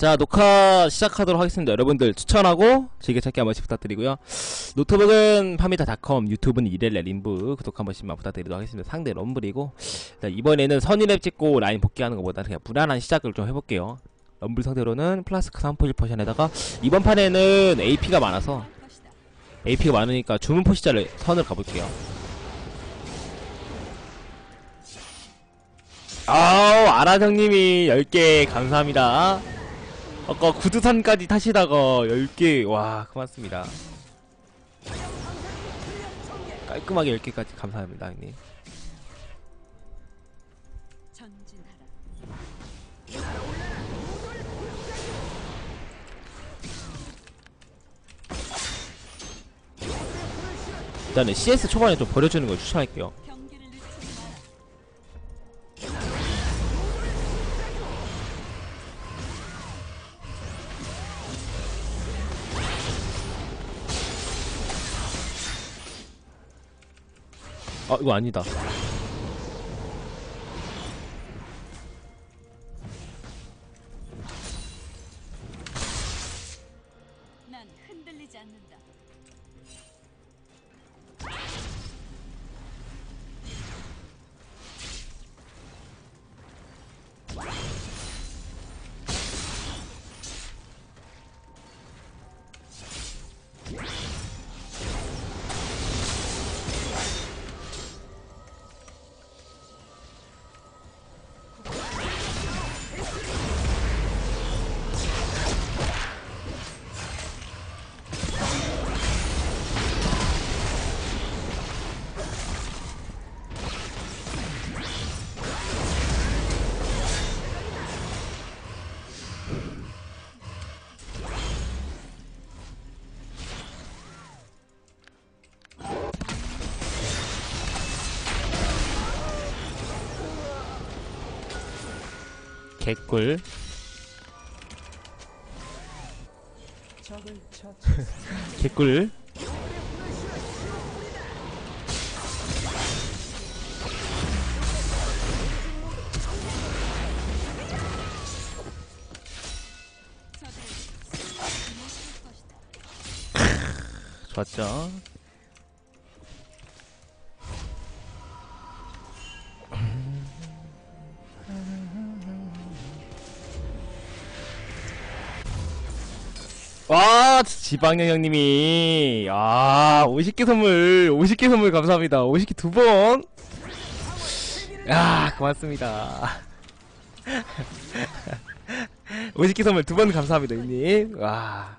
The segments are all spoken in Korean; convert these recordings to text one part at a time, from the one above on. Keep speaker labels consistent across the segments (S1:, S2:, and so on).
S1: 자 녹화 시작하도록 하겠습니다. 여러분들 추천하고 즐겨찾기 한 번씩 부탁드리고요. 노트북은 파미다닷컴 유튜브는 이렐레 림브 구독 한 번씩만 부탁드리도록 하겠습니다. 상대 럼블이고 자, 이번에는 선의랩 찍고 라인 복귀하는 것보다 그냥 무난한 시작을 좀 해볼게요. 럼블 상대로는 플라스크 3포지 포션에다가 이번 판에는 AP가 많아서 AP가 많으니까 주문 포시자를 선을 가볼게요. 아우 아라정님이 10개 감사합니다 아까 구두산까지 타시다가 10개 와 고맙습니다 깔끔하게 10개까지 감사합니다 형님. 일단은 CS 초반에 좀 버려주는 걸 추천할게요 아 이거 아니다 개꿀 개꿀. 좋았죠 와 지방령 형님이. 아 50개 선물 50개 선물 감사합니다. 50개 두번. 야 고맙습니다. 50개 선물 두 번 감사합니다 형님. 와.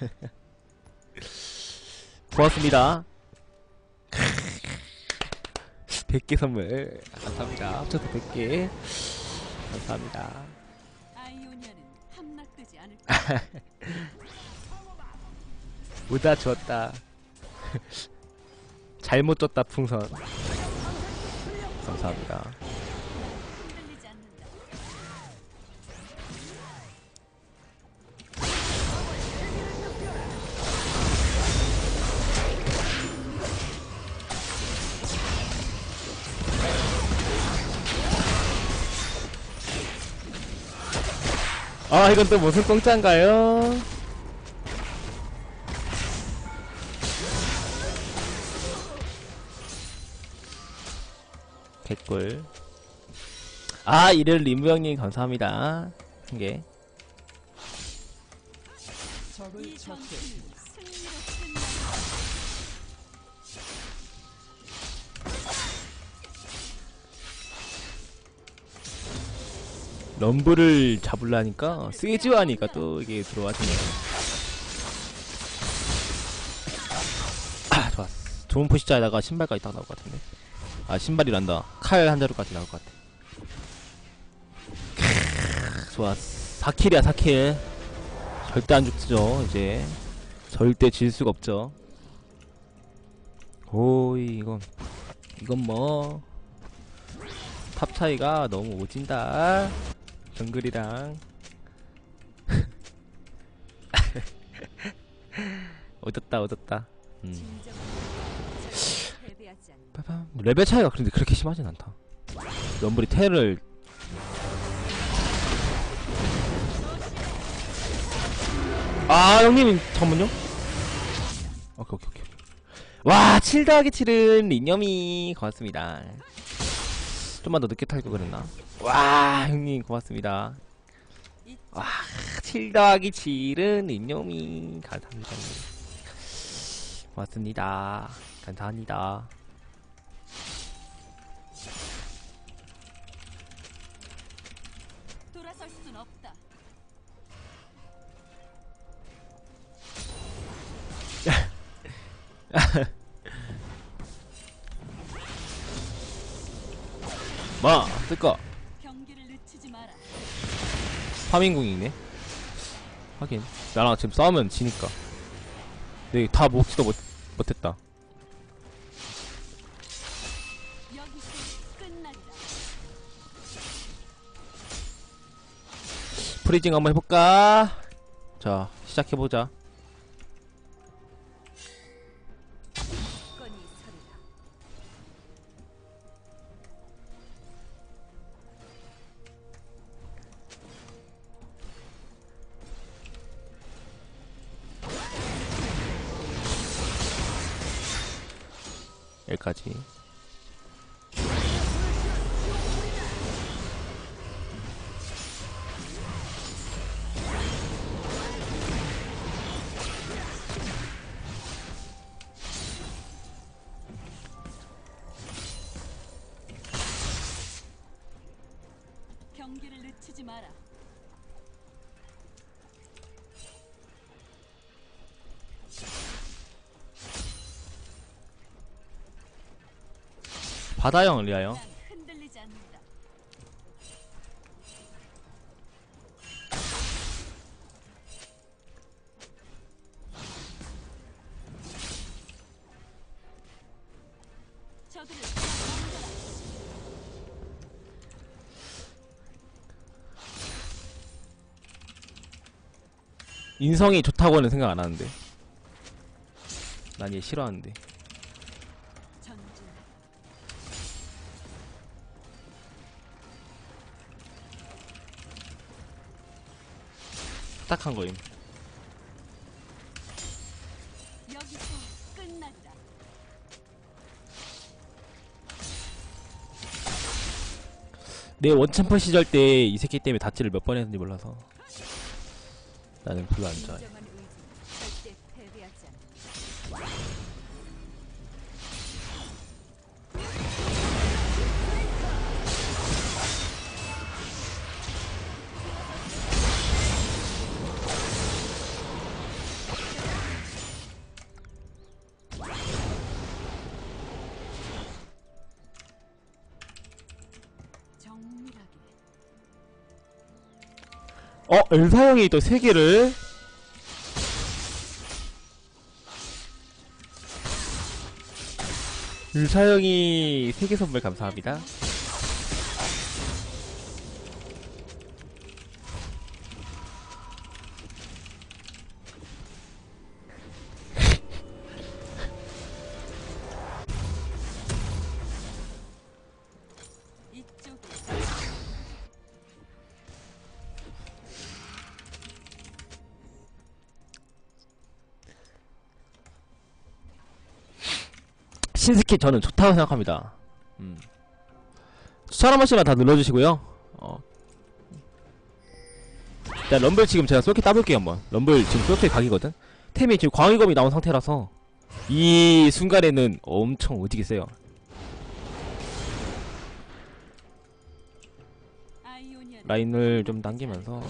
S1: 고맙습니다. 100개 선물. 감사합니다. 합쳐서 100개. 감사합니다 우다 줬다. 잘못 줬다 풍선. 감사합니다 아 이건 또 무슨 공짜인가요? 개꿀. 아 이를 림부 형님 감사합니다. 한개.
S2: 이 전투는
S1: 럼블을 잡으려니까 세즈와니까 또 이게 들어와주네요. 아 좋았어. 좋은 포시자에다가 신발까지 딱 나올 것 같은데. 아 신발이란다. 칼 한 자루까지 나올 것 같아. 좋았어. 4킬이야 4킬. 절대 안 죽죠 이제. 절대 질 수가 없죠. 오이 이건 이건 뭐. 탑 차이가 너무 오진다 정글이랑. 얻었다 얻었다. 음. 빠밤. 레벨 차이가 그런데 그렇게 심하진 않다. 럼블이 테를. 아 형님 잠깐만요. 오케이 오케이 오케이. 와 7 더하기 7은 린념이 고맙습니다 좀만 더 늦게 탈거 그랬나? 와 형님 고맙습니다.
S2: 이
S1: 와, 7 더하기 7은 린념이 감사합니다. 고맙습니다. 감사합니다
S2: 늦추지 마라.
S1: 파밍궁이네 하긴 나랑 지금 싸우면 지니까 네, 다 먹지도 못, 못했다. 프리징 한번 해볼까? 자 시작해보자 여기까지
S2: 경기를 늦추지 마라.
S1: 바다형 리아형. 인성이 좋다고는 생각 안 하는데 난 얘 싫어하는데 딱한 거임. 내 원챔프 시절 때 이 새끼 때문에 다치를 몇 번 했는지 몰라서 나는 별로 안 좋아해 어? 엘사형이 또 3개를 일사형이 3개 선물 감사합니다 신스킨 저는 좋다고 생각합니다. 음. 추천 한 번씩만 다 눌러주시고요. 어. 자 럼블 지금 제가 쏠게 따볼게요 한번. 럼블 지금 쏠게 각이거든? 템이 지금 광의검이 나온 상태라서 이 순간에는 엄청 오지게 세요. 라인을 좀 당기면서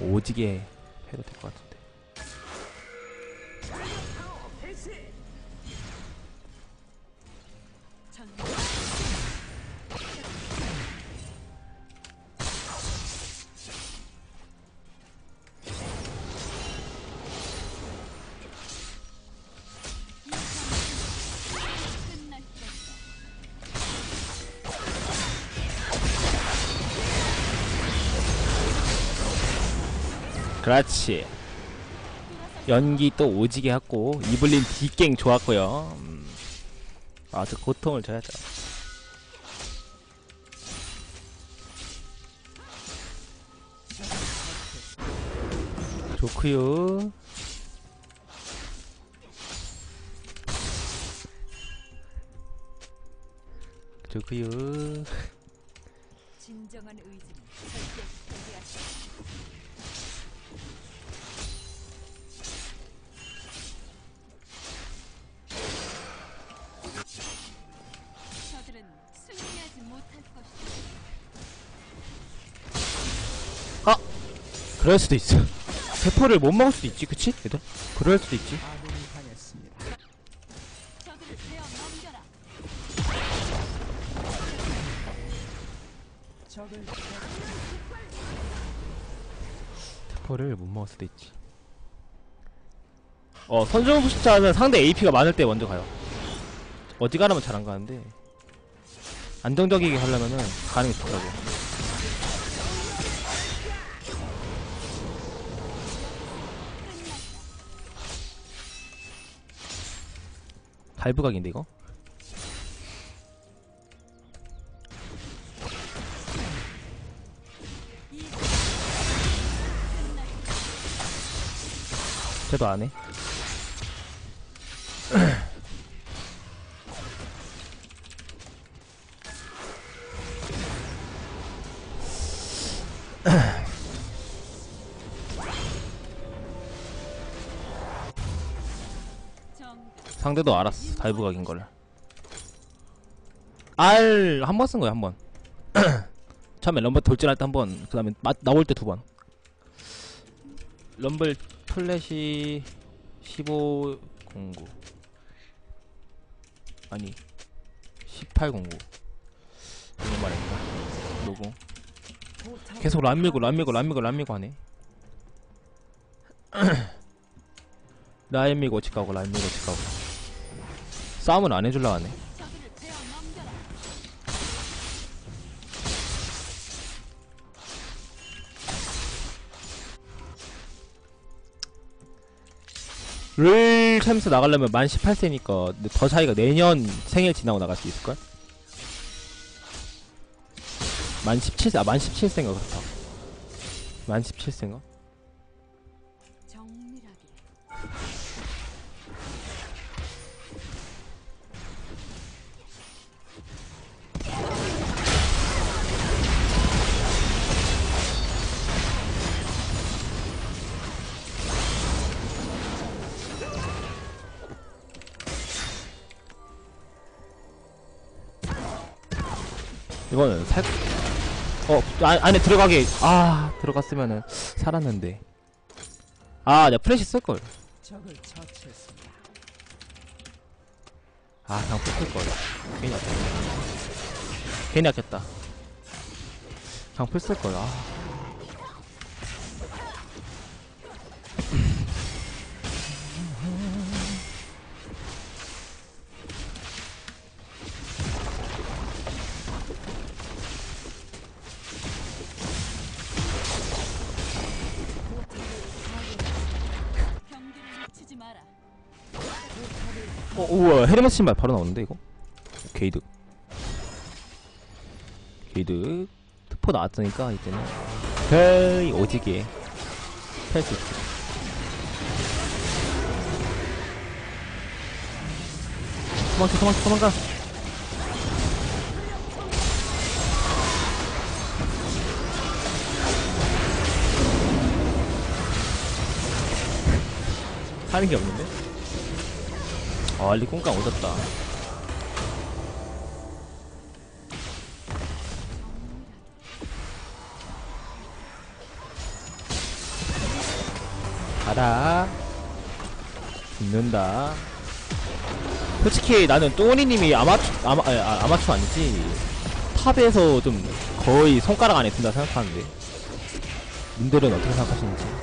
S1: 오지게 해도 될 것 같은 그렇지 연기 또 오지게 했고 이블린 뒷갱 좋았고요 음. 아주 고통을 줘야죠 좋구요. 좋구요.
S2: 진정한 의지는 절대 패배하지 못할 것이다.
S1: 그럴 수도 있어. 대포를 못 먹을 수도 있지, 그치? 얘들? 그럴 수도 있지.
S2: 저들을 베어 넘겨라.
S1: 대포를 못 먹을 수도 있지. 어, 선정 부식자는 상대 AP가 많을 때 먼저 가요. 어지간하면 잘 안 가는데. 안정적이게 하려면은 가는 게 좋다고. 발부각인데 이거? 쟤도 안 해. 상대도 알았어. 다이브 각인 걸. R 한 번 쓴 거야 한 번. 처음에 럼블 돌진할 때 한 번, 그 다음에 마- 나올 때 두 번. 럼블 플래시 1509 아니 1809 이거 말인가? 요거 계속 람 밀고 람 밀고 람 밀고 람 밀고 하네. 라인 밀고 집 가고 라인 밀고 집 가고 싸움은 안 해줄라 하네. 를 챔스 나가려면 만 18세니까 더 차이가 내년 생일 지나고 나갈 수 있을걸? 만 17세, 아, 만 17세인가 그렇다. 만 17세인가? 이거는 살, 어, 아, 안에 들어가게, 아, 들어갔으면은 살았는데. 아, 내가 프레시 쓸걸. 아, 그냥 풀쓸걸. 괜히 아꼈다. 괜히 아꼈다. 그냥 풀 쓸걸, 아. 어, 헤르메스 신발 바로 나오는데, 이거? 게이드. 게이드. 특포 나왔으니까, 이제는. 헤이, 오지게. 펼수 있지. 도망쳐, 도망쳐, 도망가. 하는 게 없는데? 아, 알리 꽁깡 오졌다. 가라. 죽는다. 솔직히 나는 또니님이 아마추, 아마, 아, 아, 아마추어 아니지. 탑에서 좀 거의 손가락 안에 든다 생각하는데. 님들은 어떻게 생각하시는지.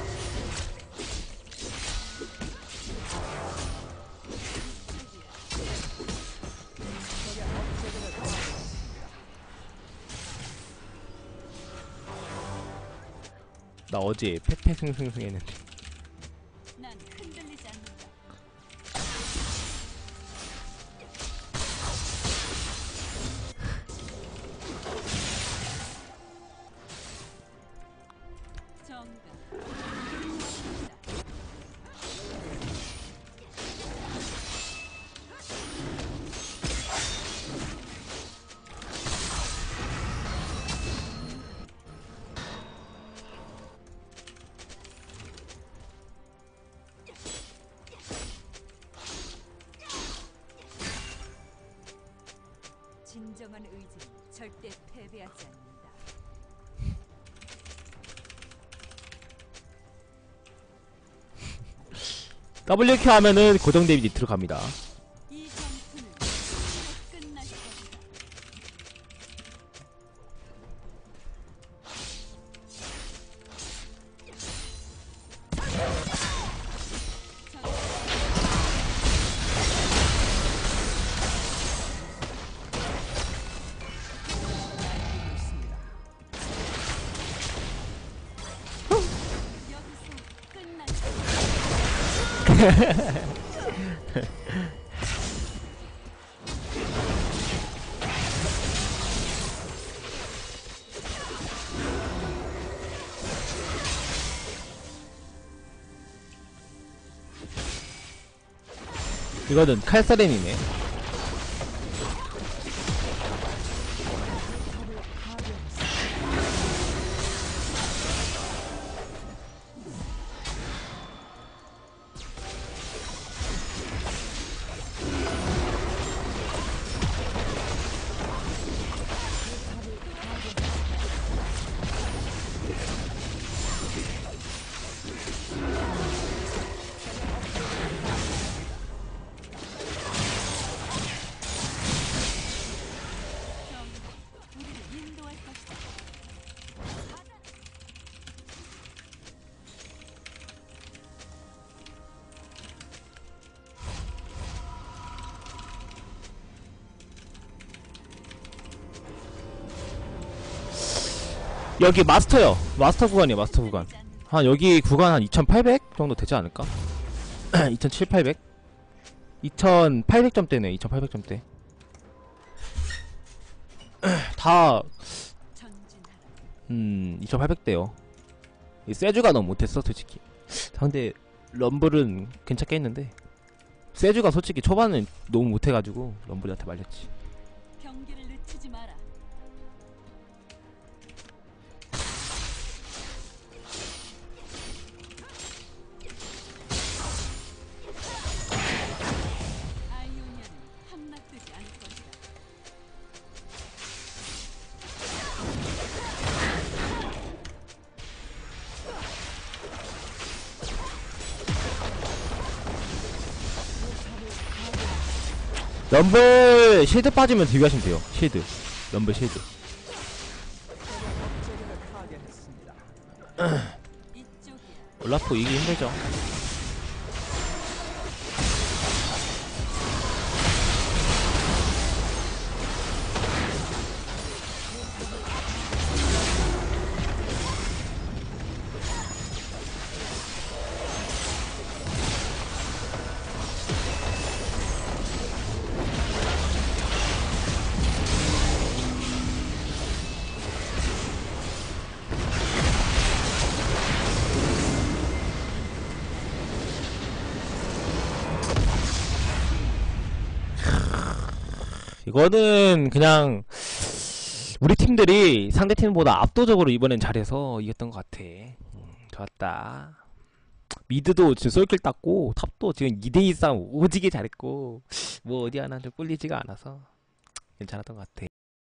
S1: 나 어제 페페승승승 했는데.
S2: 진정한 의지는 절대 패배하지 않는다.
S1: WQ 하면은 고정 데미지 들어갑니다. 이거는 칼사렌이네. 여기 마스터요. 마스터 구간이요, 마스터 구간. 한 여기 구간 한 2,800 정도 되지 않을까? 2,700, 2,800점대네, 2,800점대. 다. 음, 2,800대요. 이 세주가 너무 못했어, 솔직히. 상대 럼블은 괜찮게 했는데, 세주가 솔직히 초반은 너무 못해가지고, 럼블한테 말렸지.
S2: 경기를 늦추지 마라.
S1: 럼블 쉴드 빠지면 비교하시면 돼요. 쉴드. 럼블 쉴드. 올라프 이기 힘들죠. 이거는 그냥 우리 팀들이 상대 팀보다 압도적으로 이번엔 잘해서 이겼던 것 같아. 음, 좋았다. 미드도 지금 솔킬 땄고 탑도 지금 2대2 싸움 오지게 잘했고 뭐 어디 하나 좀 꿀리지가 않아서 괜찮았던 것 같아.